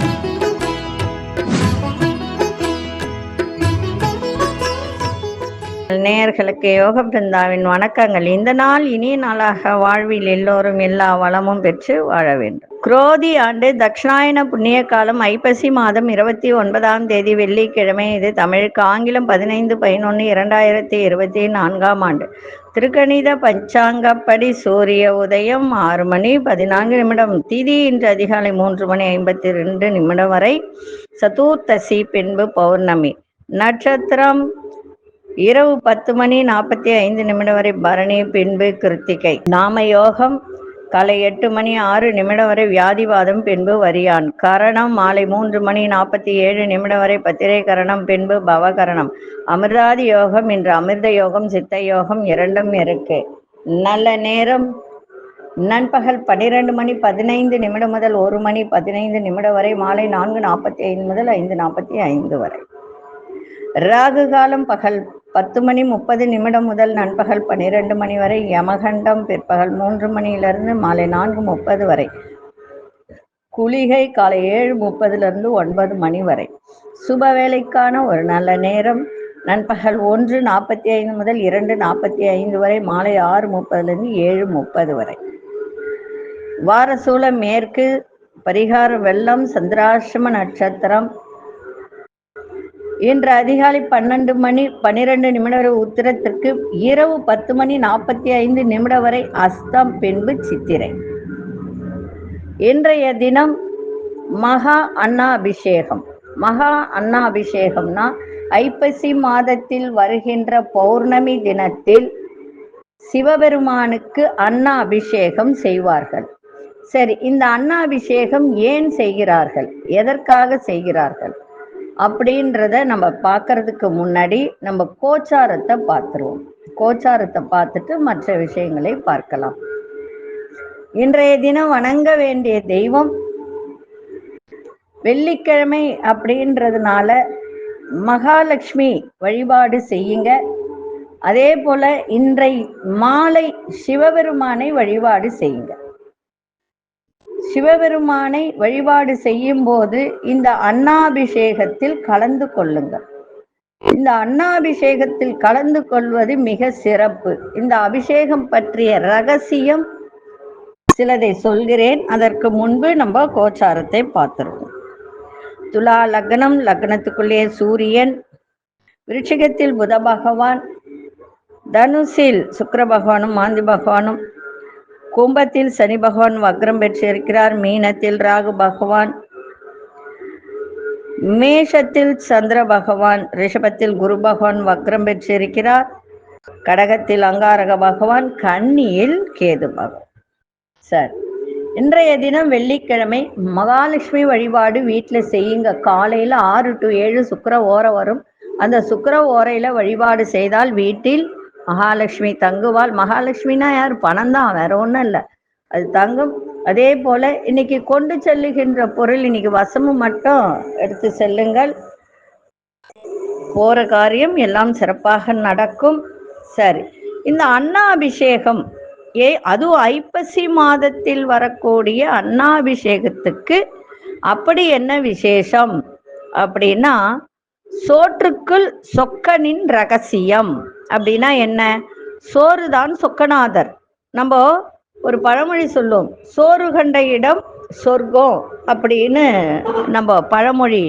Thank you. நேயர்களுக்கு யோக பிருந்தாவின் வணக்கங்கள். இந்த நாள் இனிய நாளாக வாழ்வில் எல்லோரும் எல்லா வளமும் பெற்று வாழ வேண்டும். குரோதி ஆண்டு தட்சிணாயன புண்ணிய காலம் ஐப்பசி மாதம் இருபத்தி ஒன்பதாம் தேதி வெள்ளிக்கிழமை. இது தமிழுக்கு ஆங்கிலம் பதினைந்து பதினொன்று இரண்டாயிரத்தி இருபத்தி நான்காம் ஆண்டு. திருக்கணித பஞ்சாங்கப்படி சூரிய உதயம் ஆறு மணி பதினான்கு நிமிடம். திதி இன்று அதிகாலை மூன்று மணி ஐம்பத்தி ரெண்டு நிமிடம் வரை சதுர்த்தசி பின்பு பௌர்ணமி. நட்சத்திரம் இரவு பத்து மணி நாற்பத்தி ஐந்து நிமிடம் வரை பரணி பின்பு கிருத்திகை. நாம யோகம் காலை எட்டு மணி ஆறு நிமிடம் வரை வியாதிவாதம் பின்பு வரியான். கரணம் மாலை மூன்று மணி நாற்பத்தி ஏழு நிமிடம் வரை பத்திரை கரணம் பின்பு பவகரணம். அமிர்தாதி யோகம் இன்று அமிர்த யோகம் சித்த யோகம் இரண்டும் இருக்கு. நல்ல நேரம். நண்பகல் பன்னிரண்டு மணி பதினைந்து நிமிடம் முதல் ஒரு மணி பதினைந்து நிமிடம் வரை மாலை நான்கு நாற்பத்தி ஐந்து முதல் ஐந்து நாற்பத்தி ஐந்து வரை. ராகு காலம் பகல் பத்து மணி முப்பது நிமிடம் முதல் நண்பகல் பன்னிரெண்டு மணி வரை யமகண்டம் பிற்பகல் மூன்று மணியிலிருந்து மாலை நான்கு முப்பது வரை. குளிகை காலை ஏழு முப்பதுலேருந்து ஒன்பது மணி வரை. சுப வேலைக்கான ஒரு நல்ல நேரம். நண்பகல் ஒன்று நாற்பத்தி ஐந்து முதல் இரண்டு நாற்பத்தி ஐந்து வரை மாலை ஆறு முப்பதுலேருந்து ஏழு முப்பது வரை. வாரசூல மேற்கு பரிகார வெள்ளம் சந்திராசிரம நட்சத்திரம் இன்று அதிகாலை பன்னெண்டு மணி பன்னிரெண்டு நிமிடம் வரை உத்திரத்திற்கு இரவு பத்து மணி நாற்பத்தி ஐந்து நிமிடம் வரை அஸ்தம் பின்பு சித்திரை. இன்றைய தினம் மகா அண்ணா அபிஷேகம் மகா அன்னாபிஷேகம்னா ஐப்பசி மாதத்தில் வருகின்ற பௌர்ணமி தினத்தில் சிவபெருமானுக்கு அண்ணா அபிஷேகம் செய்வார்கள். சரி இந்த அன்னாபிஷேகம் ஏன் செய்கிறார்கள்? எதற்காக செய்கிறார்கள்? அப்படின்றத நம்ம பார்க்கறதுக்கு முன்னாடி நம்ம கோச்சாரத்தை பார்த்துருவோம். கோச்சாரத்தை பார்த்துட்டு மற்ற விஷயங்களை பார்க்கலாம். இன்றைய தினம் வணங்க வேண்டிய தெய்வம் வெள்ளிக்கிழமை அப்படின்றதுனால மகாலட்சுமி வழிபாடு செய்யுங்க. அதே போல இன்றை மாலை சிவபெருமானை வழிபாடு செய்யுங்க. சிவபெருமானை வழிபாடு செய்யும் போது இந்த அன்னாபிஷேகத்தில் கலந்து கொள்ளுங்கள். இந்த அன்னாபிஷேகத்தில் கலந்து கொள்வது மிக சிறப்பு. இந்த அபிஷேகம் பற்றிய ரகசியம் சிலதை சொல்கிறேன். அதற்கு முன்பு நம்ம கோச்சாரத்தை பார்த்துருவோம். துலா லக்னம் லக்னத்துக்குள்ளே சூரியன் விருட்சிகத்தில் புத பகவான் தனுசில் சுக்கர பகவானும் மாந்தி பகவானும் கும்பத்தில் சனி பகவான் வக்ரம் பெற்றிருக்கிறார். மீனத்தில் ராகு பகவான். மேஷத்தில் சந்திர பகவான். ரிஷபத்தில் குரு பகவான் வக்ரம் பெற்றிருக்கிறார். கடகத்தில் அங்காரக பகவான். கன்னியில் கேது பகவான். சார் இன்றைய தினம் வெள்ளிக்கிழமை மகாலட்சுமி வழிபாடு வீட்டில் செய்யுங்க. காலையில் ஆறு டு ஏழு சுக்கர ஓரை வரும். அந்த சுக்கர ஓரையில வழிபாடு செய்தால் வீட்டில் மகாலட்சுமி தங்குவாள். மகாலட்சுமினா யார்? பணம் தான் வேற ஒன்றும் இல்லை. அது தங்கும். அதே போல இன்னைக்கு கொண்டு செல்லுகின்ற பொருள் இன்னைக்கு வசமும் மட்டும் எடுத்து செல்லுங்கள். போற காரியம் எல்லாம் சிறப்பாக நடக்கும். சரி. இந்த அன்னாபிஷேகம் ஏ அதுவும் ஐப்பசி மாதத்தில் வரக்கூடிய அன்னாபிஷேகத்துக்கு அப்படி என்ன விசேஷம்? அப்படின்னா சோற்றுக்குள் சொக்கனின் ரகசியம். அப்படின்னா என்ன? சோறு தான் சொக்கநாதர். நம்ம ஒரு பழமொழி சொல்லுவோம் சோறு கண்ட இடம் சொர்க்கம் அப்படின்னு நம்ம பழமொழி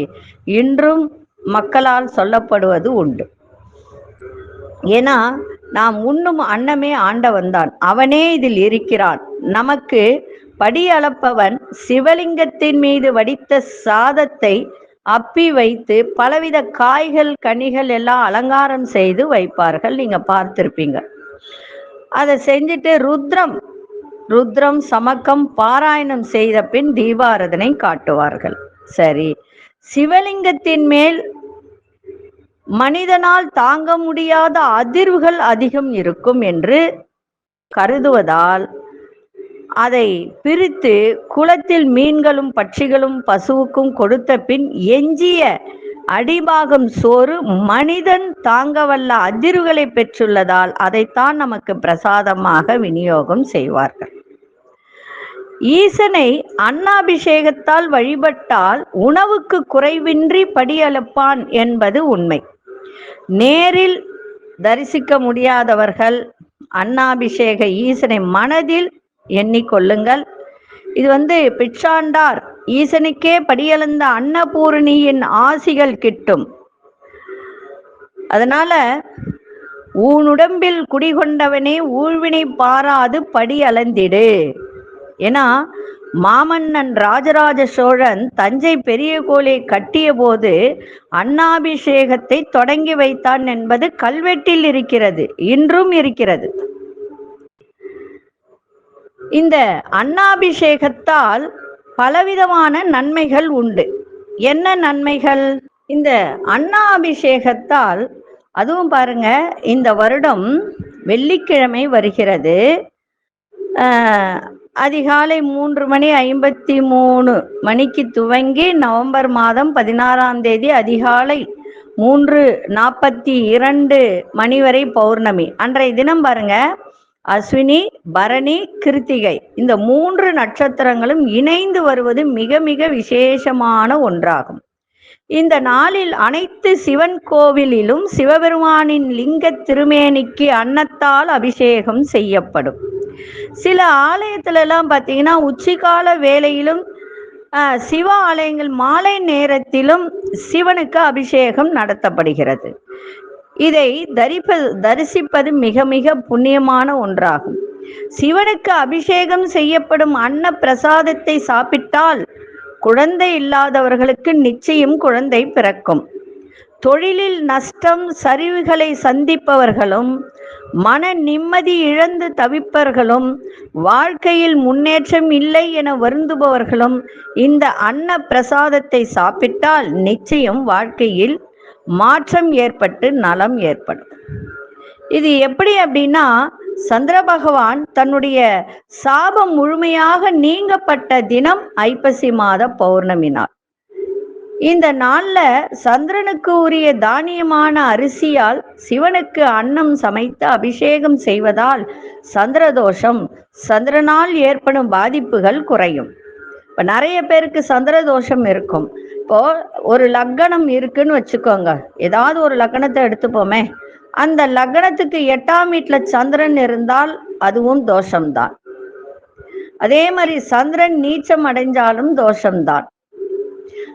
இன்றும் மக்களால் சொல்லப்படுவது உண்டு. ஏன்னா நாம் உண்ணும் அன்னமே ஆண்டவன் தான். அவனே இதில் இருக்கிறான். நமக்கு படி அளப்பவன் சிவலிங்கத்தின் மீது வடித்த சாதத்தை அப்பி வைத்து பலவித காய்கள் கனிகள் எல்லாம் அலங்காரம் செய்து வைப்பார்கள். நீங்க பார்த்திருப்பீங்க. அதை செஞ்சுட்டு ருத்ரம் ருத்ரம் சமக்கம் பாராயணம் செய்த பின் தீபாரதனை காட்டுவார்கள். சரி. சிவலிங்கத்தின் மேல் மனிதனால் தாங்க முடியாத அதிர்வுகள் அதிகம் இருக்கும் என்று கருதுவதால் அதை பிரித்து குளத்தில் மீன்களும் பட்சிகளும் பசுவுக்கும் கொடுத்த பின் எஞ்சிய அடிபாகம் சோறு மனிதன் தாங்கவல்ல அதிர்வுகளை பெற்றுள்ளதால் அதைத்தான் நமக்கு பிரசாதமாக விநியோகம் செய்வார்கள். ஈசனை அன்னாபிஷேகத்தால் வழிபட்டால் உணவுக்கு குறைவின்றி படியளப்பான் என்பது உண்மை. நேரில் தரிசிக்க முடியாதவர்கள் அன்னாபிஷேக ஈசனை மனதில் எண்ணிக்கொள்ளுங்கள். இது வந்து பிச்சாண்டார் ஈசனுக்கே படியளந்த அன்னபூரணியின் ஆசிகள் கிட்டும். அதனால ஊனுடம்பில் குடிகொண்டவனே ஊழ்வினை பாராது படி அளந்திடு ஏன்னா மாமன்னன் ராஜராஜ சோழன் தஞ்சை பெரிய கோலை கட்டிய போது அன்னாபிஷேகத்தை தொடங்கி வைத்தான் என்பது கல்வெட்டில் இருக்கிறது இன்றும் இருக்கிறது. இந்த அன்னாபிஷேகத்தால் பலவிதமான நன்மைகள் உண்டு. என்ன நன்மைகள்? இந்த அன்னாபிஷேகத்தால் அதுவும் பாருங்க இந்த வருடம் வெள்ளிக்கிழமை வருகிறது. அதிகாலை மூன்று மணி ஐம்பத்தி மூணு மணிக்கு துவங்கி நவம்பர் மாதம் பதினாறாம் தேதி அதிகாலை மூன்று நாற்பத்தி இரண்டு மணி வரை பௌர்ணமி. அன்றைய தினம் பாருங்க அஸ்வினி பரணி கிருத்திகை. இந்த மூன்று நட்சத்திரங்களும் இணைந்து வருவது மிக மிக விசேஷமான ஒன்றாகும். இந்த நாளில் அனைத்து சிவன் கோவிலிலும் சிவபெருமானின் லிங்க திருமேனிக்கு அன்னத்தால் அபிஷேகம் செய்யப்படும். சில ஆலயத்துல எல்லாம் பார்த்தீங்கன்னா உச்சிகால வேளையிலும் சிவ ஆலயங்கள் மாலை நேரத்திலும் சிவனுக்கு அபிஷேகம் நடத்தப்படுகிறது. இதை தரிப்பது தரிசிப்பது மிக மிக புண்ணியமான ஒன்றாகும். சிவனுக்கு அபிஷேகம் செய்யப்படும் அன்ன பிரசாதத்தை சாப்பிட்டால் குழந்தை இல்லாதவர்களுக்கு நிச்சயம் குழந்தை பிறக்கும். தொழிலில் நஷ்டம் சரிவுகளை சந்திப்பவர்களும் மன நிம்மதி இழந்து தவிப்பவர்களும் வாழ்க்கையில் முன்னேற்றம் இல்லை என வருந்துபவர்களும் இந்த அன்ன பிரசாதத்தை சாப்பிட்டால் நிச்சயம் வாழ்க்கையில் மாற்றம் ஏற்பட்டு நலம் ஏற்படும். இது எப்படி அப்படின்னா சந்திர பகவான் தன்னுடைய சாபம் முழுமையாக நீங்கப்பட்ட தினம் ஐப்பசி மாத பௌர்ணமி நாள். இந்த நாள்ல சந்திரனுக்கு உரிய தானியமான அரிசியால் சிவனுக்கு அன்னம் சமைத்து அபிஷேகம் செய்வதால் சந்திரதோஷம் சந்திரனால் ஏற்படும் பாதிப்புகள் குறையும். இப்ப நிறைய பேருக்கு சந்திரதோஷம் இருக்கும். இப்போ ஒரு லக்கணம் இருக்குன்னு வச்சுக்கோங்க. ஏதாவது ஒரு லக்கணத்தை எடுத்துப்போமே. அந்த லக்னத்துக்கு எட்டாம் வீட்டுல சந்திரன் இருந்தால் அதுவும் தோஷம்தான். அதே மாதிரி சந்திரன் நீச்சம் அடைஞ்சாலும் தோஷம்தான்.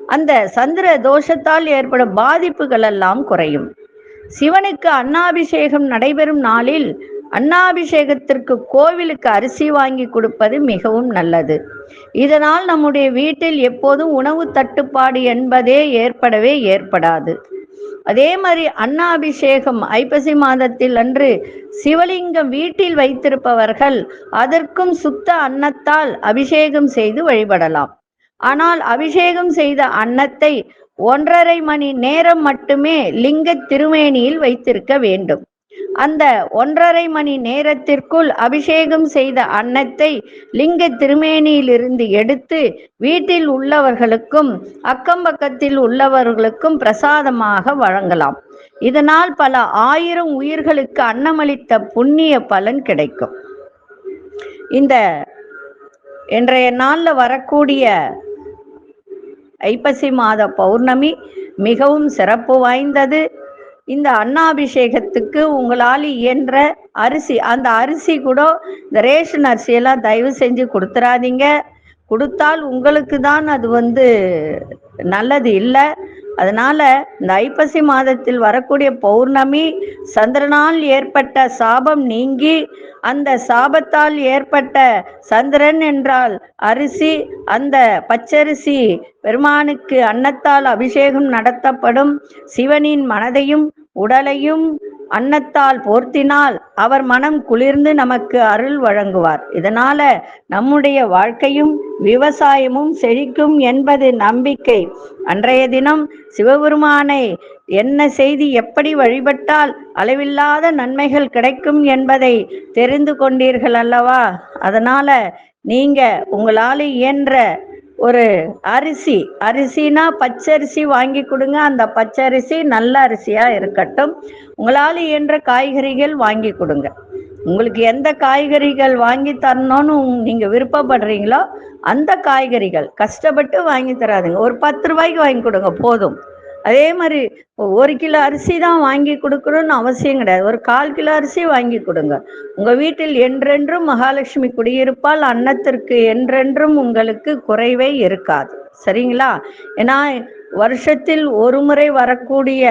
அந்த சந்திர தோஷத்தால் ஏற்படும் பாதிப்புகள் எல்லாம் குறையும். சிவனுக்கு அன்னாபிஷேகம் நடைபெறும் நாளில் அன்னாபிஷேகத்திற்கு கோவிலுக்கு அரிசி வாங்கி கொடுப்பது மிகவும் நல்லது. இதனால் நம்முடைய வீட்டில் எப்போதும் உணவு தட்டுப்பாடு என்பதே ஏற்படவே ஏற்படாது. அதே மாதிரி அன்னாபிஷேகம் ஐப்பசி மாதத்தில் அன்று சிவலிங்கம் வீட்டில் வைத்திருப்பவர்கள் அதற்கும் சுத்த அன்னத்தால் அபிஷேகம் செய்து வழிபடலாம். ஆனால் அபிஷேகம் செய்த அன்னத்தை ஒன்றரை மணி நேரம் மட்டுமே லிங்க திருமேனியில் வைத்திருக்க வேண்டும். அந்த ஒன்றரை மணி நேரத்திற்குள் அபிஷேகம் செய்த அன்னத்தை லிங்க திருமேனியிலிருந்து எடுத்து வீட்டில் உள்ளவர்களுக்கும் அக்கம் பக்கத்தில் உள்ளவர்களுக்கும் பிரசாதமாக வழங்கலாம். இதனால் பல ஆயிரம் உயிர்களுக்கு அன்னமளித்த புண்ணிய பலன் கிடைக்கும். இந்த இன்றைய நாள்ல வரக்கூடிய ஐப்பசி மாத பௌர்ணமி மிகவும் சிறப்பு வாய்ந்தது. இந்த அன்னாபிஷேகத்துக்கு உங்களால் இயன்ற அரிசி அந்த அரிசி கூட இந்த ரேஷன் அரிசியெல்லாம் தயவு செஞ்சு கொடுத்துறாதீங்க. கொடுத்தால் உங்களுக்கு தான் அது வந்து நல்லது இல்லை. அதனால இந்த ஐப்பசி மாதத்தில் வரக்கூடிய பௌர்ணமி சந்திரனால் ஏற்பட்ட சாபம் நீங்கி அந்த சாபத்தால் ஏற்பட்ட சந்திரன் என்றால் அரிசி அந்த பச்சரிசி பெருமானுக்கு அன்னத்தால் அபிஷேகம் நடத்தப்படும். சிவனின் மனதையும் உடலையும் அன்னத்தால் போர்த்தினால் அவர் மனம் குளிர்ந்து நமக்கு அருள் வழங்குவார். இதனால நம்முடைய வாழ்க்கையும் விவசாயமும் செழிக்கும் என்பது நம்பிக்கை. அன்றைய தினம் சிவபெருமானை என்ன செய்தி எப்படி வழிபட்டால் அளவில்லாத நன்மைகள் கிடைக்கும் என்பதை தெரிந்து கொண்டீர்கள் அல்லவா? அதனால நீங்க உங்களால் இயன்ற ஒரு அரிசி அரிசினா பச்சரிசி வாங்கி கொடுங்க. அந்த பச்சரிசி நல்ல அரிசியா இருக்கட்டும். உங்களால் இயன்ற காய்கறிகள் வாங்கி கொடுங்க. உங்களுக்கு எந்த காய்கறிகள் வாங்கி தரணும்னு நீங்க விருப்பப்படுறீங்களோ அந்த காய்கறிகள் கஷ்டப்பட்டு வாங்கி தராதுங்க. ஒரு பத்து ரூபாய்க்கு வாங்கி கொடுங்க போதும். அதே மாதிரி ஒரு கிலோ அரிசி தான் வாங்கி கொடுக்கணும்னு அவசியம் கிடையாது. ஒரு கால் கிலோ அரிசி வாங்கி கொடுங்க. உங்க வீட்டில் என்றென்றும் மகாலட்சுமி குடியிருப்பால் அன்னத்திற்கு என்றென்றும் உங்களுக்கு குறைவே இருக்காது. சரிங்களா? ஏன்னா வருஷத்தில் ஒரு முறை வரக்கூடிய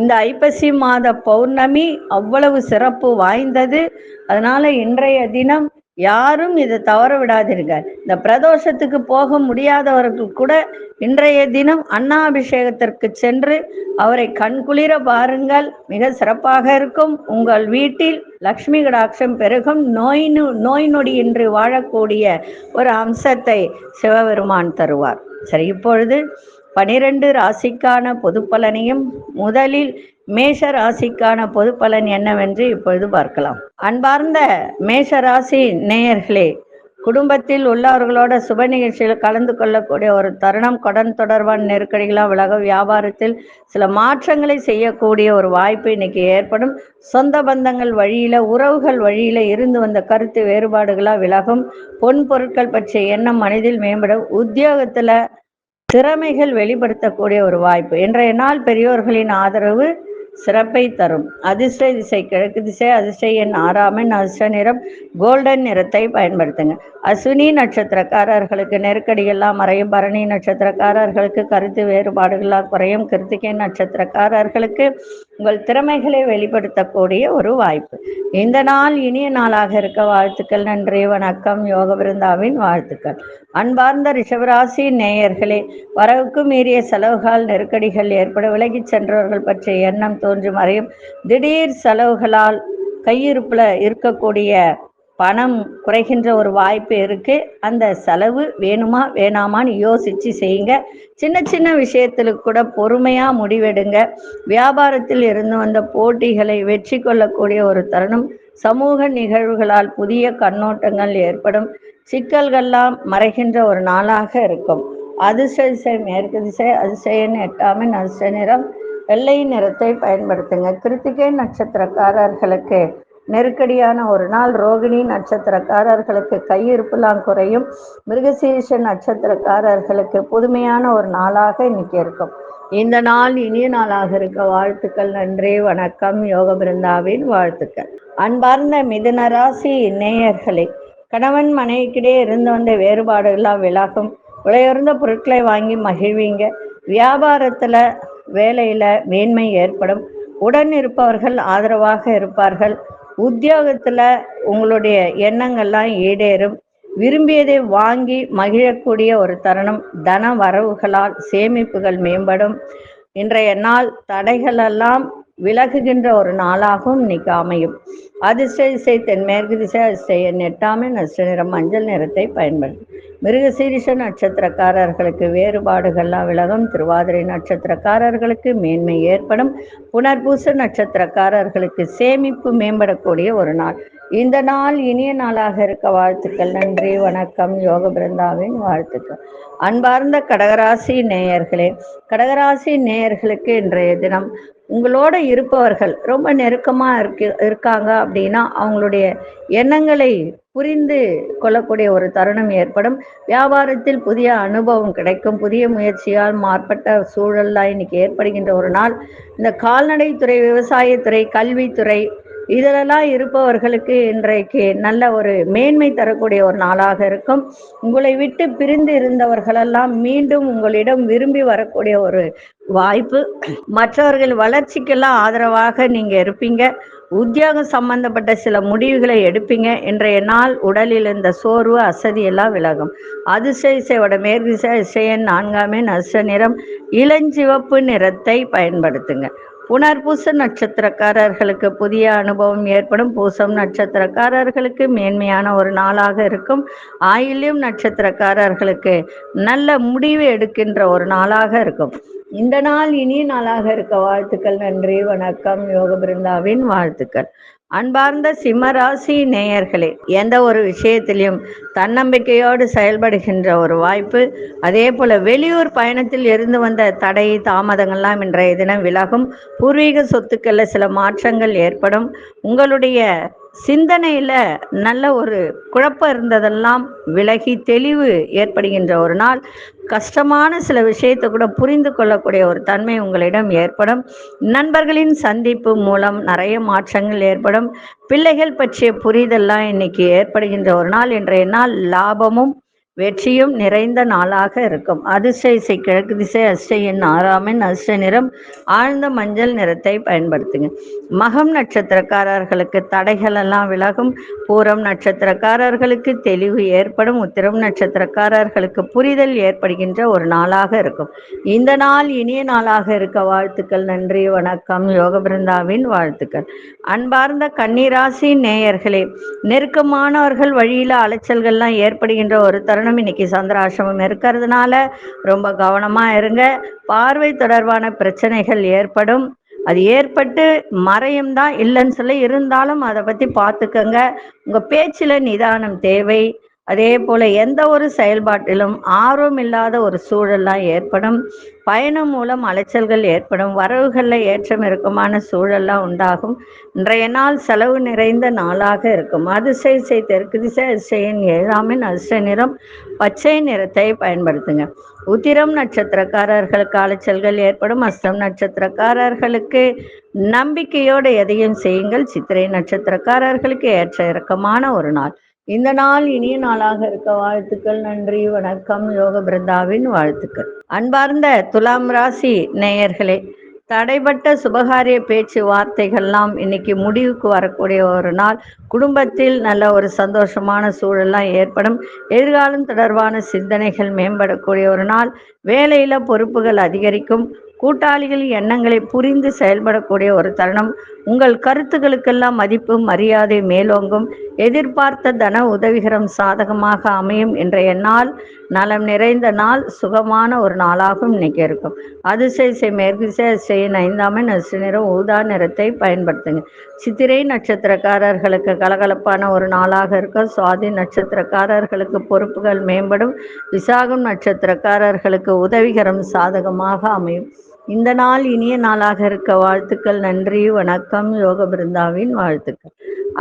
இந்த ஐப்பசி மாத பௌர்ணமி அவ்வளவு சிறப்பு வாய்ந்தது. அதனால இன்றைய தினம் யாரும் இதை தவற விடாதீங்க இந்த பிரதோஷத்துக்கு போக முடியாதவர்கள் கூட இன்றைய தினம் அன்னாபிஷேகத்திற்கு சென்று அவரை கண்குளிர பாருங்கள். மிக சிறப்பாக இருக்கும். உங்கள் வீட்டில் லக்ஷ்மி கடாட்சம் பெருகும். நோய் நொ- நோய் நொடியின்றி வாழக்கூடிய ஒரு அம்சத்தை சிவபெருமான் தருவார். சரி இப்பொழுது பனிரெண்டு ராசிக்கான பொது பலனையும் முதலில் மேஷ ராசிக்கான பொது பலன் என்னவென்று இப்பொழுது பார்க்கலாம். அன்பார்ந்த மேஷ ராசி நேயர்களே குடும்பத்தில் உள்ளவர்களோட சுப நிகழ்ச்சியில் கலந்து கொள்ளக்கூடிய ஒரு தருணம் கடன் தொடர்பான நெருக்கடிகளாக விலக வியாபாரத்தில் சில மாற்றங்களை செய்யக்கூடிய ஒரு வாய்ப்பு இன்னைக்கு ஏற்படும். சொந்த பந்தங்கள் வழியில உறவுகள் வழியில இருந்து வந்த கருத்து வேறுபாடுகளாக விலகும். பொன் பொருட்கள் பற்றிய எண்ணம் மனதில் மேம்படும் உத்தியோகத்துல திறமைகள் வெளிப்படுத்தக்கூடிய ஒரு வாய்ப்பு. இன்றைய நாள் பெரியோர்களின் ஆதரவு சிறப்பை தரும். அதிர்ஷ்ட திசை கிழக்கு திசை அதிர்ஷ்ட எண் ஆறாமன் அதிர்ஷ்ட நிறம் கோல்டன் நிறத்தை பயன்படுத்துங்க. அஸ்வினி நட்சத்திரக்காரர்களுக்கு நெருக்கடியெல்லாம் மறையும். பரணி நட்சத்திரக்காரர்களுக்கு கருத்து வேறுபாடுகளாக குறையும். கிருத்திகை நட்சத்திரக்காரர்களுக்கு உங்கள் திறமைகளை வெளிப்படுத்தக்கூடிய ஒரு வாய்ப்பு. இந்த நாள் இனிய நாளாக இருக்க வாழ்த்துக்கள் நன்றி வணக்கம் யோக விருந்தாவின் வாழ்த்துக்கள். அன்பார்ந்த ரிஷபராசி நேயர்களே வரவுக்கு மீறிய செலவுகள் நெருக்கடிகள் ஏற்பட விலகிச் சென்றவர்கள் பற்றிய எண்ணம் தோன்றும் வரையும் திடீர் செலவுகளால் கையிருப்பில் இருக்கக்கூடிய பணம் குறைகின்ற ஒரு வாய்ப்பு இருக்கு. அந்த செலவு வேணுமா வேணாமான்னு யோசிச்சு செய்யுங்க. சின்ன சின்ன விஷயத்துல கூட பொறுமையா முடிவெடுங்க. வியாபாரத்தில் இருந்து வந்த போட்டிகளை வெற்றி கொள்ளக்கூடிய ஒரு தருணம். சமூக நிகழ்வுகளால் புதிய கண்ணோட்டங்கள் ஏற்படும். சிக்கல்கள்லாம் மறைகின்ற ஒரு நாளாக இருக்கும். அதிர்ஷ்ட திசை மேற்கு திசை அதிசயன் எட்டாமின் அதிர்ஷ்ட நிறம். வெள்ளை நிறத்தை பயன்படுத்துங்க. கிருத்திகை நட்சத்திரக்காரர்களுக்கு நெருக்கடியான ஒரு நாள் ரோகிணி நட்சத்திரக்காரர்களுக்கு கையிருப்புலாம் குறையும். மிருகசீரிஷ நட்சத்திரக்காரர்களுக்கு புதுமையான ஒரு நாளாக இன்னைக்கு இருக்கும். இந்த நாள் இனிய நாளாக இருக்க வாழ்த்துக்கள் நன்றி வணக்கம் யோக பிருந்தாவின் வாழ்த்துக்கள். அன்பார்ந்த மிதுன ராசி நேயர்களே கணவன் மனைவிக்கிடையே இருந்து வந்த வேறுபாடுகள்லாம் விலகும். விலையுறந்த பொருட்களை வாங்கி மகிழ்வீங்க. வியாபாரத்துல வேலையில மேன்மை ஏற்படும். உடன் இருப்பவர்கள் ஆதரவாக இருப்பார்கள். உத்தியோகத்துல உங்களுடைய எண்ணங்கள்லாம் ஈடேறும் விரும்பியதை வாங்கி மகிழக்கூடிய ஒரு தருணம். தன வரவுகளால் சேமிப்புகள் மேம்படும். இன்றைய நாள் தடைகளெல்லாம் விலகுகின்ற ஒரு நாளாகவும் இன்னைக்கு அமையும். அதிர்ஷ்ட திசை தென்மேற்கு திசை அதிர்ஷ்ட எண் எட்டாமே நஷ்ட நிறம் மஞ்சள் நிறத்தை பயன்படுத்தும் மிருகசீரிஷ நட்சத்திரக்காரர்களுக்கு வேறுபாடுகள்லாம் விலகும். திருவாதிரை நட்சத்திரக்காரர்களுக்கு மேன்மை ஏற்படும். புனர்பூச நட்சத்திரக்காரர்களுக்கு சேமிப்பு மேம்படக்கூடிய ஒரு நாள். இந்த நாள் இனிய நாளாக இருக்க வாழ்த்துக்கள். நன்றி வணக்கம் யோக பிருந்தாவின் வாழ்த்துக்கள். அன்பார்ந்த கடகராசி நேயர்களே கடகராசி நேயர்களுக்கு இன்றைய தினம் உங்களோட இருப்பவர்கள் ரொம்ப நெருக்கமாக இருக்கு இருக்காங்க அப்படின்னா அவங்களுடைய எண்ணங்களை புரிந்து கொள்ளக்கூடிய ஒரு தருணம் ஏற்படும். வியாபாரத்தில் புதிய அனுபவம் கிடைக்கும். புதிய முயற்சியால் மாறுபட்ட சூழல்லாம் இன்னைக்கு ஏற்படுகின்ற ஒரு நாள். இந்த கால்நடைத்துறை விவசாயத்துறை கல்வித்துறை இதிலெல்லாம் இருப்பவர்களுக்கு இன்றைக்கு நல்ல ஒரு மேன்மை தரக்கூடிய ஒரு நாளாக இருக்கும். உங்களை விட்டு பிரிந்து இருந்தவர்களெல்லாம் மீண்டும் உங்களிடம் விரும்பி வரக்கூடிய ஒரு வாய்ப்பு. மற்றவர்கள் வளர்ச்சிக்கெல்லாம் ஆதரவாக நீங்க இருப்பீங்க. உத்தியோகம் சம்பந்தப்பட்ட சில முடிவுகளை எடுப்பீங்க. இன்றைய நாள் உடலில் இந்த சோர்வு அசதி எல்லாம் விலகும். அதிசயசையோட இசையோட இசையன் நான்காமே நஷ்ட நிறம் இளஞ்சிவப்பு நிறத்தை பயன்படுத்துங்க. புனர்பூச நட்சத்திரக்காரர்களுக்கு புதிய அனுபவம் ஏற்படும். பூசம் நட்சத்திரக்காரர்களுக்கு மேன்மையான ஒரு நாளாக இருக்கும். ஆயில்யம் நட்சத்திரக்காரர்களுக்கு நல்ல முடிவு எடுக்கின்ற ஒரு நாளாக இருக்கும். இந்த நாள் இனிய நாளாக இருக்க. வாழ்த்துக்கள் நன்றி வணக்கம். யோக பிருந்தாவின் வாழ்த்துக்கள். அன்பார்ந்த சிம்மராசி நேயர்களே எந்த ஒரு விஷயத்திலையும் தன்னம்பிக்கையோடு செயல்படுகின்ற ஒரு வாய்ப்பு அதே போல வெளியூர் பயணத்தில் இருந்து வந்த தடை தாமதங்கள்லாம் இன்றைய தினம் விலகும். பூர்வீக சொத்துக்களில் சில மாற்றங்கள் ஏற்படும். உங்களுடைய சிந்தனையில நல்ல ஒரு குழப்பம் இருந்ததெல்லாம் விலகி தெளிவு ஏற்படுகின்ற ஒரு நாள். கஷ்டமான சில விஷயத்தை கூட புரிந்து கொள்ளக்கூடிய ஒரு தன்மை உங்களிடம் ஏற்படும். நண்பர்களின் சந்திப்பு மூலம் நிறைய மாற்றங்கள் ஏற்படும். பிள்ளைகள் பற்றிய புரிதல்லாம் இன்னைக்கு ஏற்படுகின்ற ஒரு நாள். இன்றைய நாள் லாபமும் வெற்றியும் நிறைந்த நாளாக இருக்கும். அதிர்ஷ்ட இசை கிழக்கு திசை அஷ்டையின் ஆறாமின் அஷ்ட நிறம் ஆழ்ந்த மஞ்சள் நிறத்தை பயன்படுத்துங்க. மகம் நட்சத்திரக்காரர்களுக்கு தடைகள் எல்லாம் விலகும். பூரம் நட்சத்திரக்காரர்களுக்கு தெளிவு ஏற்படும். உத்திரம் நட்சத்திரக்காரர்களுக்கு புரிதல் ஏற்படுகின்ற ஒரு நாளாக இருக்கும். இந்த நாள் இனிய நாளாக இருக்க வாழ்த்துக்கள் நன்றி வணக்கம். யோக பிருந்தாவின் வாழ்த்துக்கள். அன்பார்ந்த கன்னிராசி நேயர்களே நெருக்கமானவர்கள் வழியில அலைச்சல்கள்லாம் ஏற்படுகின்ற ஒரு தருணம் இன்னைக்கு சந்திராசிரமம் இருக்கிறதுனால ரொம்ப கவனமா இருங்க. பார்வை தொடர்பான பிரச்சனைகள் ஏற்படும். அது ஏற்பட்டு மறையும் தான் இல்லைன்னு சொல்லி இருந்தாலும் அதை பத்தி பார்த்துக்கங்க. உங்க பேச்சில் நிதானம் தேவை. அதே போல எந்த ஒரு செயல்பாட்டிலும் ஆர்வம் இல்லாத ஒரு சூழல்லாம் ஏற்படும். பயணம் மூலம் அலைச்சல்கள் ஏற்படும். வரவுகளில் ஏற்றம் இறக்கமான சூழல்லாம் உண்டாகும். இன்றைய நாள் செலவு நிறைந்த நாளாக இருக்கும். அதிசை செய் தெற்கு திசை அதிசயின் ஏழாமின் அதிர்ஷ்ட நிறம் பச்சை நிறத்தை பயன்படுத்துங்க. உத்திரம் நட்சத்திரக்காரர்களுக்கு அலைச்சல்கள் ஏற்படும். அஸ்தம் நட்சத்திரக்காரர்களுக்கு நம்பிக்கையோடு எதையும் செய்யுங்கள். சித்திரை நட்சத்திரக்காரர்களுக்கு ஏற்ற இறக்கமான ஒரு நாள். இந்த நாள் இனிய நாளாக இருக்க வாழ்த்துக்கள் நன்றி வணக்கம் யோக பிரதாவின் வாழ்த்துக்கள். அன்பார்ந்த துலாம் ராசி நேயர்களே தடைப்பட்ட சுபகாரிய பேச்சு வார்த்தைகள்லாம் இன்னைக்கு முடிவுக்கு வரக்கூடிய ஒரு நாள். குடும்பத்தில் நல்ல ஒரு சந்தோஷமான சூழல்லாம் ஏற்படும். எதிர்காலம் தொடர்பான சிந்தனைகள் மேம்படக்கூடிய ஒரு நாள். வேலையில பொறுப்புகள் அதிகரிக்கும். கூட்டாளிகள் எண்ணங்களை புரிந்து செயல்படக்கூடிய ஒரு தருணம். உங்கள் கருத்துக்களுக்கெல்லாம் மதிப்பு மரியாதை மேலோங்கும். எதிர்பார்த்த தன உதவிகரம் சாதகமாக அமையும் என்ற நாள் நலம் நிறைந்த நாள் சுகமான ஒரு நாளாகவும் இன்னைக்கு இருக்கும். அதிசய மேற்கு செய்ய ஐந்தாமே நசு நிறம் ஊதா நிறத்தை பயன்படுத்துங்க. சித்திரை நட்சத்திரக்காரர்களுக்கு கலகலப்பான ஒரு நாளாக இருக்கும். சுவாதி நட்சத்திரக்காரர்களுக்கு பொறுப்புகள் மேம்படும். விசாகம் நட்சத்திரக்காரர்களுக்கு உதவிகரம் சாதகமாக அமையும். இந்த நாள் இனிய நாளாக இருக்க வாழ்த்துக்கள் நன்றி வணக்கம் யோக பிருந்தாவின் வாழ்த்துக்கள்.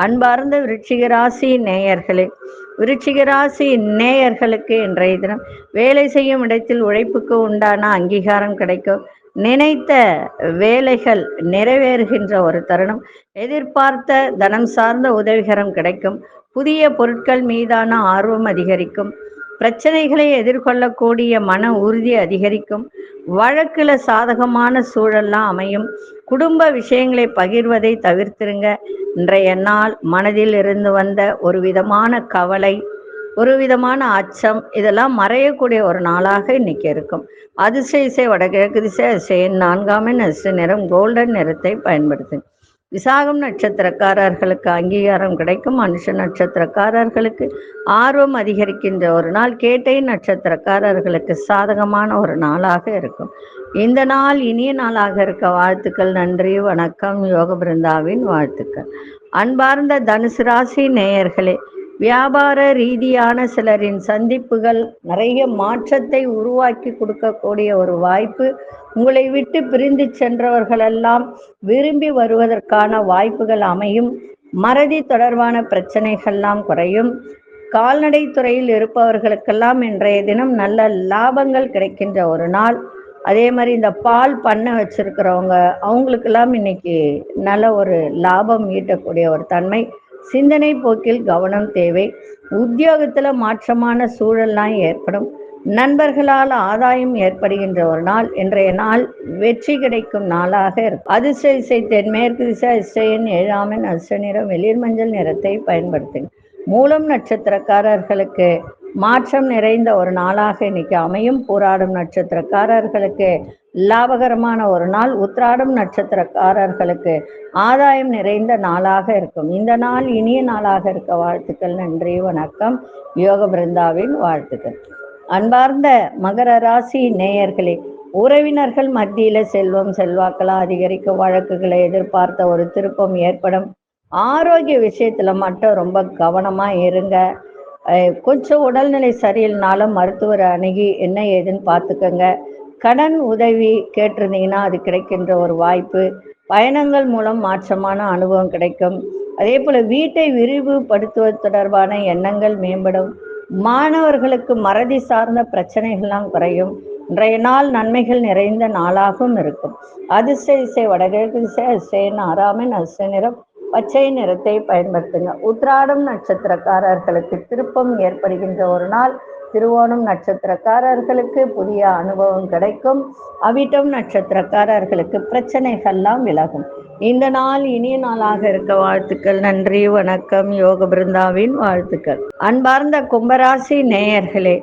அன்பார்ந்த விருச்சிகராசி நேயர்களே விருச்சிகராசி நேயர்களுக்கு இன்றைய தினம் வேலை செய்யும் இடத்தில் உழைப்புக்கு உண்டான அங்கீகாரம் கிடைக்கும் நினைத்த வேலைகள் நிறைவேறுகின்ற ஒரு தருணம். எதிர்பார்த்த தனம் சார்ந்த உதவிகரம் கிடைக்கும். புதிய பொருட்கள் மீதான ஆர்வம் அதிகரிக்கும். பிரச்சனைகளை எதிர்கொள்ளக்கூடிய மன உறுதி அதிகரிக்கும். வழக்கில் சாதகமான சூழல்லாம் அமையும். குடும்ப விஷயங்களை பகிர்வதை தவிர்த்திருங்க. இன்றைய நாள் மனதில் இருந்து வந்த ஒரு விதமான கவலை ஒரு விதமான அச்சம் இதெல்லாம் மறையக்கூடிய ஒரு நாளாக இன்னைக்கு இருக்கும். அதிசய இசை வடகிழக்கு திசை அதிசயன் நான்காம் அதிர்ஷ்ட நிறம் கோல்டன் நிறத்தை பயன்படுத்துங்க. விசாகம் நட்சத்திரக்காரர்களுக்கு அங்கீகாரம் கிடைக்கும். மனுஷ நட்சத்திரக்காரர்களுக்கு ஆர்வம் அதிகரிக்கின்ற ஒரு நாள். கேட்டை நட்சத்திரக்காரர்களுக்கு சாதகமான ஒரு நாளாக இருக்கும். இந்த நாள் இனிய நாளாக இருக்க வாழ்த்துக்கள் நன்றி வணக்கம். யோக பிருந்தாவின் வாழ்த்துக்கள். அன்பார்ந்த தனுசு ராசி நேயர்களே வியாபார ரீதியான சிலரின் சந்திப்புகள் நிறைய மாற்றத்தை உருவாக்கி கொடுக்கக்கூடிய ஒரு வாய்ப்பு உங்களை விட்டு பிரிந்து சென்றவர்களெல்லாம் விரும்பி வருவதற்கான வாய்ப்புகள் அமையும். மறதி தொடர்பான பிரச்சனைகள்லாம் குறையும். கால்நடை துறையில் இருப்பவர்களுக்கெல்லாம் இன்றைய தினம் நல்ல லாபங்கள் கிடைக்கின்ற ஒரு நாள். அதே மாதிரி இந்த பால் பண்ணை வச்சிருக்கிறவங்க அவங்களுக்கெல்லாம் இன்னைக்கு நல்ல ஒரு லாபம் ஈட்டக்கூடிய ஒரு தன்மை. சிந்தனை போக்கில் கவனம் தேவை. உத்தியோகத்தில் மாற்றமான சூழல்லாம் ஏற்படும். நண்பர்களால் ஆதாயம் ஏற்படுகின்ற ஒரு நாள் இன்றைய நாள் வெற்றி கிடைக்கும் நாளாக இருக்கும். அதிர்ஷ்ட இசை தென்மேற்கு திசை இசையின் ஏழாமின் அதிர்ஷ்ட நிறம் வெளிர் மஞ்சள் நிறத்தை பயன்படுத்துங்க. மூலம் நட்சத்திரக்காரர்களுக்கு மாற்றம் நிறைந்த ஒரு நாளாக இன்னைக்கு அமையும். போராடும் நட்சத்திரக்காரர்களுக்கு லாபகரமான ஒரு நாள். உத்ராடம் நட்சத்திரக்காரர்களுக்கு ஆதாயம் நிறைந்த நாளாக இருக்கும். இந்த நாள் இனிய நாளாக இருக்க வாழ்த்துக்கள் நன்றி வணக்கம். யோக பிருந்தாவின் வாழ்த்துக்கள். அன்பார்ந்த மகர ராசி நேயர்களே உறவினர்கள் மத்தியில செல்வம் செல்வாக்கெல்லாம் அதிகரிக்கும் வழக்குகளை எதிர்பார்த்த ஒரு திருப்பம் ஏற்படும். ஆரோக்கிய விஷயத்துல மட்டும் ரொம்ப கவனமா இருங்க. கொஞ்சம் உடல்நிலை சரியில்லைனாலும் மருத்துவரை அணுகி என்ன ஏதுன்னு பார்த்துக்கோங்க. கடன் உதவி கேட்டிருந்தீங்கன்னா அது கிடைக்கின்ற ஒரு வாய்ப்பு. பயணங்கள் மூலம் மாற்றமான அனுபவம் கிடைக்கும். அதே போல வீட்டை விரிவுபடுத்துவது தொடர்பான எண்ணங்கள் மேம்படும். மாணவர்களுக்கு மறதி சார்ந்த பிரச்சனைகள்லாம் குறையும். இன்றைய நாள் நன்மைகள் நிறைந்த நாளாகவும் இருக்கும். அதிர்ஷ்ட இசை வடகிழக்கு இசை அதிசயன் ஆறாமின் அதிர்ஷ்ட நிறம் பச்சை நிறத்தை பயன்படுத்துங்க. உத்ராடம் நட்சத்திரக்காரர்களுக்கு திருப்பம் ஏற்படுகின்ற ஒரு நாள் திருவோணம் நட்சத்திரக்காரர்களுக்கு புதிய அனுபவம் கிடைக்கும். அவிட்டம் நட்சத்திரக்காரர்களுக்கு பிரச்சனைகள்லாம் விலகும். இந்த நாள் இனிய நாளாக இருக்க வாழ்த்துக்கள். நன்றி வணக்கம். யோக பிருந்தாவின் வாழ்த்துக்கள். அன்பார்ந்த கும்பராசி நேயர்களே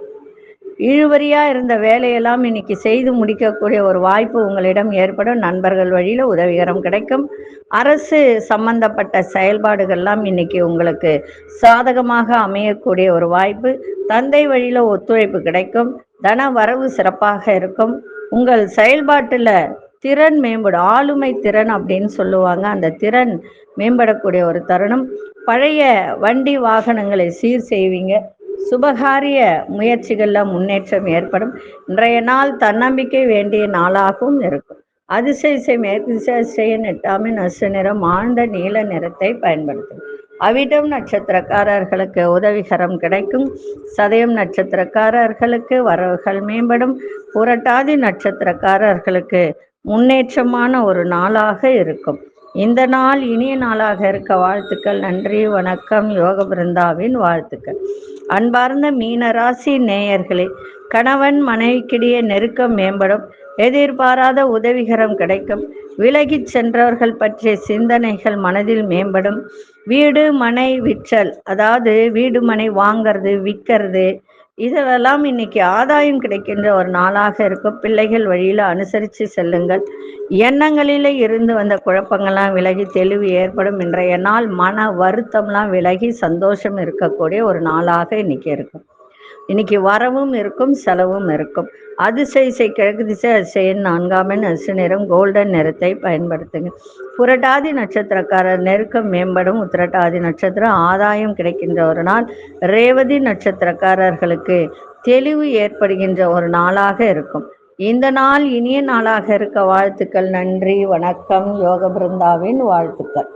இழுவரியா இருந்த வேலையெல்லாம் இன்னைக்கு செய்து முடிக்கக்கூடிய ஒரு வாய்ப்பு உங்களிடம் ஏற்படும். நண்பர்கள் வழியில உதவிகரம் கிடைக்கும். அரசு சம்பந்தப்பட்ட செயல்பாடுகள்லாம் இன்னைக்கு உங்களுக்கு சாதகமாக அமையக்கூடிய ஒரு வாய்ப்பு. தந்தை வழியில ஒத்துழைப்பு கிடைக்கும். தன வரவு சிறப்பாக இருக்கும். உங்கள் செயல்பாட்டுல திறன் மேம்படும். ஆளுமை திறன் அப்படின்னு சொல்லுவாங்க. அந்த திறன் மேம்படக்கூடிய ஒரு தருணம். பழைய வண்டி வாகனங்களை சீர் செய்வீங்க. சுபகாரிய முயற்சிகளில் முன்னேற்றம் ஏற்படும். இன்றைய நாள் தன்னம்பிக்கை வேண்டிய நாளாகவும் இருக்கும். அதிசயசை மேற்கு திசை எட்டாமே நசு நிறம் ஆழ்ந்த நீல நிறத்தை பயன்படுத்தும். அவிடம் நட்சத்திரக்காரர்களுக்கு உதவிகரம் கிடைக்கும். சதயம் நட்சத்திரக்காரர்களுக்கு வரவுகள் மேம்படும். புரட்டாதி நட்சத்திரக்காரர்களுக்கு முன்னேற்றமான ஒரு நாளாக இருக்கும். இந்த நாள் இனிய நாளாக இருக்க வாழ்த்துக்கள் நன்றி வணக்கம் யோக பிருந்தாவின் வாழ்த்துக்கள். அன்பார்ந்த மீனராசி நேயர்களே கணவன் மனைவிக்கிடையே நெருக்கம் மேம்படும் எதிர்பாராத உதவிகரம் கிடைக்கும் விலகிச் சென்றவர்கள் பற்றிய சிந்தனைகள் மனதில் மேம்படும் வீடு மனை விற்றல் அதாவது வீடு மனை வாங்கிறது விற்கிறது இதெல்லாம் இன்னைக்கு ஆதாயம் கிடைக்கின்ற ஒரு நாளாக இருக்கும். பிள்ளைகள் வழியில அனுசரித்து செல்லுங்கள். எண்ணங்களிலே இருந்து வந்த குழப்பங்கள்லாம் விலகி தெளிவு ஏற்படும். இன்றைய நாள் மன வருத்தம்லாம் விலகி சந்தோஷம் இருக்கக்கூடிய ஒரு நாளாக இன்னைக்கு இருக்கும். இன்னைக்கு வரவும் இருக்கும் செலவும் இருக்கும். அதிசை இசை கிழக்கு திசை அதிசயன் நான்காமன் அசு நிறம் கோல்டன் நிறத்தை பயன்படுத்துங்க. புரட்டாதி நட்சத்திரக்காரர் நெருக்கம் மேம்படும். உத்திரட்டாதி நட்சத்திரம் ஆதாயம் கிடைக்கின்ற ஒரு நாள். ரேவதி நட்சத்திரக்காரர்களுக்கு தெளிவு ஏற்படுகின்ற ஒரு நாளாக இருக்கும். இந்த நாள் இனிய நாளாக இருக்க வாழ்த்துக்கள். நன்றி வணக்கம். யோக பிருந்தாவின் வாழ்த்துக்கள்.